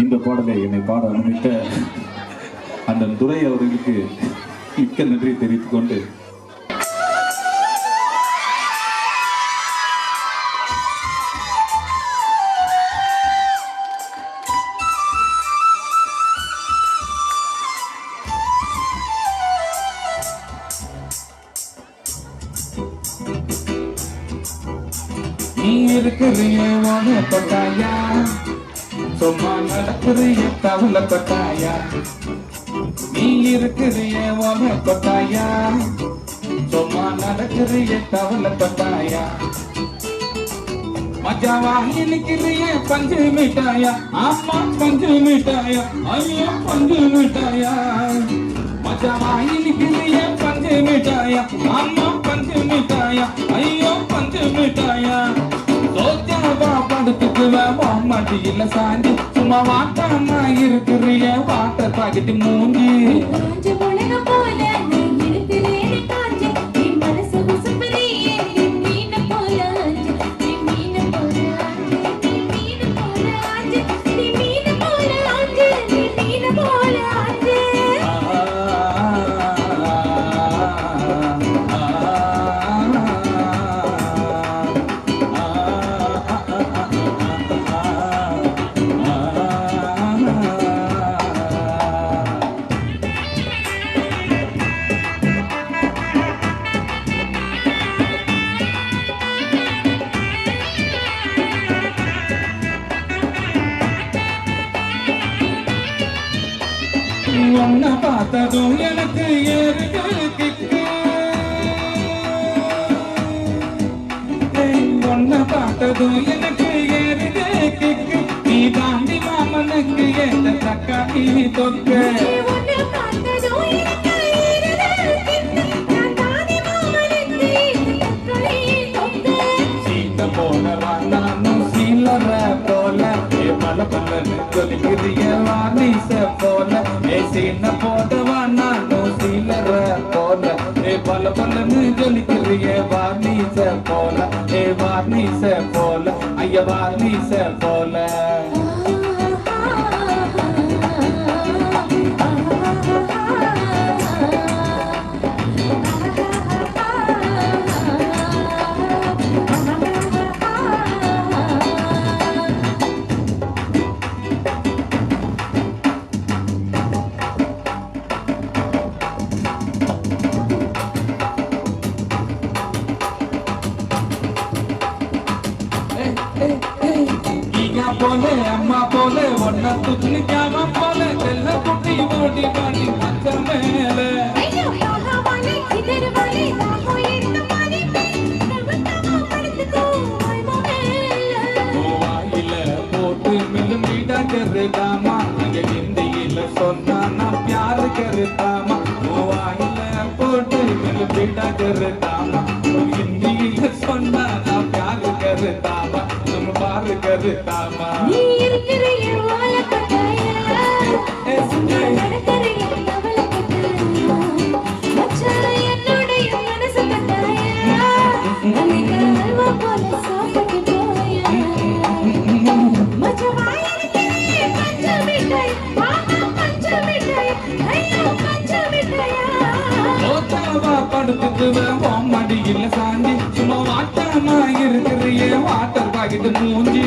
இந்த பாடலை என்னை பாட அனுமதித்த அந்த துரை அவர்களுக்கு மிக்க நன்றி தெரிவித்துக் கொண்டு நீ இருக்கிறிய வாங்கப்பட்டாயா சும்மா நடக்கிறிய கவலைப்பட்டாயா நீ இருக்கிறிய வாழப்பட்டாயா சும்மா நடக்கிறிய கவலைப்பட்டாயா மஜாவா நினைக்கிறிய பஞ்சு மிட்டாயா? அம்மா பஞ்சு மிட்டாயா? ஐயோ பஞ்சு மிட்டாயா? மஜாவா நினைக்கிறிய பஞ்சு மிட்டாயா? ஆமா பஞ்சு மிட்டாயா? ஐயோ பஞ்சு மிட்டாயா? படுத்துக்குவா மடியில சாஞ்சி சும்மா வாட்டாமா இருக்கிறிய வாட்டர் பாக்கெட்டு மூஞ்சி காஞ்ச மிளகா போல உன்னை பார்த்ததும் எனக்கு ஏறுது உன்னை பார்த்ததும் எனக்கு ஏறுது கிக்கு நீ தாண்டி மாமனுக்கு ஏத்த தக்காளி தொக்கு நீ உன்னை போல சீலர போல பல பலன்னு கொலிக்கிறிய வாணிச போல ஏ போட்டவா? நானும் சீலர போல. ஏ பல பலன்னு ஜொலிக்கிறிய வார்னிச போல. ஏ வார்னிச போல. ஐய வார்னிச போல. போல அம்மா போல ஒன்ன துணிக்காம போல. செல்ல குட்டி ஓடி பாடி மச்ச மேல. போட்டு கருதாமா அங்க ஹிந்தியில சொன்னா நான் பியாரு கருதாமா வாயில போட்டு மில்லும் வீடா கருதாமா ஹிந்தியில சொன்னா நான் பியாரு கருதாமா பாரு கருதாமா நீ வாழ பஞ்ச மிட்டாயா. ஓத்தாவா படுத்துக்குவேன் மடியில சாஞ்சி சும்மா வாட்டாமா இருக்கிறியே ஆகிட்டு மூஞ்சி